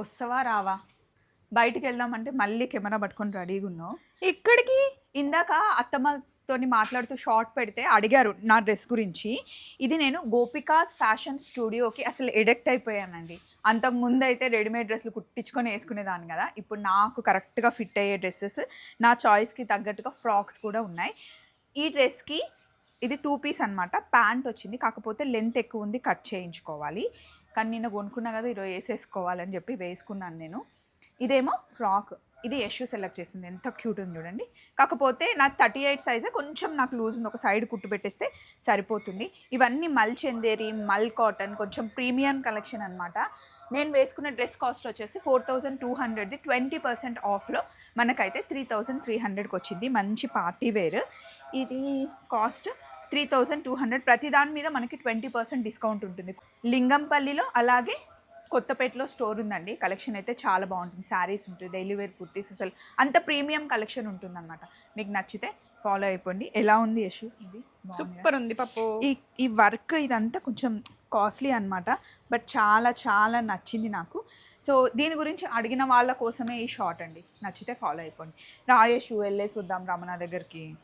వస్తావా రావా? బయటికి వెళ్దామంటే మళ్ళీ కెమెరా పట్టుకొని రెడీగా ఉన్నావు. ఇక్కడికి? ఇందాక అత్తమ్మతోని మాట్లాడుతూ షార్ట్ పెడితే అడిగారు నా డ్రెస్ గురించి. ఇది నేను గోపికాస్ ఫ్యాషన్ స్టూడియోకి అసలు ఎడిక్ట్ అయిపోయానండి. అంతకు ముందు అయితే రెడీమేడ్ డ్రెస్సులు కుట్టించుకొని వేసుకునేదాన్ని కదా. ఇప్పుడు నాకు కరెక్ట్గా ఫిట్ అయ్యే డ్రెస్సెస్ నా చాయిస్కి తగ్గట్టుగా ఫ్రాక్స్ కూడా ఉన్నాయి. ఈ డ్రెస్కి ఇది టూ పీస్ అనమాట ప్యాంట్ వచ్చింది కాకపోతే లెంత్ ఎక్కువ ఉంది కట్ చేయించుకోవాలి. కానీ నిన్న కొనుక్కున్నా కదా ఈరోజు వేసేసుకోవాలని చెప్పి వేసుకున్నాను నేను. ఇదేమో ఫ్రాక్. ఇది యశు సెలెక్ట్ చేసింది. ఎంత క్యూట్ ఉంది చూడండి. కాకపోతే నా థర్టీ ఎయిట్ సైజే కొంచెం నాకు లూజ్ ఉంది. ఒక సైడ్ కుట్టు పెట్టేస్తే సరిపోతుంది. ఇవన్నీ మల్ చెందేరి మల్ కాటన్ కొంచెం ప్రీమియం కలెక్షన్ అనమాట నేను వేసుకున్న డ్రెస్ కాస్ట్ వచ్చేసి ఫోర్ థౌజండ్ టూ హండ్రెడ్ది ట్వంటీ పర్సెంట్ ఆఫ్లో మనకైతే త్రీ థౌజండ్ త్రీ హండ్రెడ్కి వచ్చింది. మంచి పార్టీ వేర్. ఇది cost three thousand two hundred ప్రతి దాని మీద మనకి ట్వంటీ పర్సెంట్ డిస్కౌంట్ ఉంటుంది. లింగంపల్లిలో అలాగే కొత్తపేటలో స్టోర్ ఉందండి. కలెక్షన్ అయితే చాలా బాగుంటుంది. శారీస్ ఉంటుంది డైలీ వేర్ కుర్తీస్ అసలు అంత ప్రీమియం కలెక్షన్ ఉంటుందన్నమాట. మీకు నచ్చితే ఫాలో అయిపోండి. ఎలా ఉంది యశు? ఇది? సూపర్ ఉంది పప్పు. ఈ ఈ వర్క్ ఇదంతా కొంచెం కాస్ట్లీ అనమాట బట్ చాలా చాలా నచ్చింది నాకు. సో దీని గురించి అడిగిన వాళ్ళ కోసమే ఈ షార్ట్ అండి. నచ్చితే ఫాలో అయిపోండి. రాయేషు వెళ్ళేసి వద్దాం రమణ దగ్గరికి.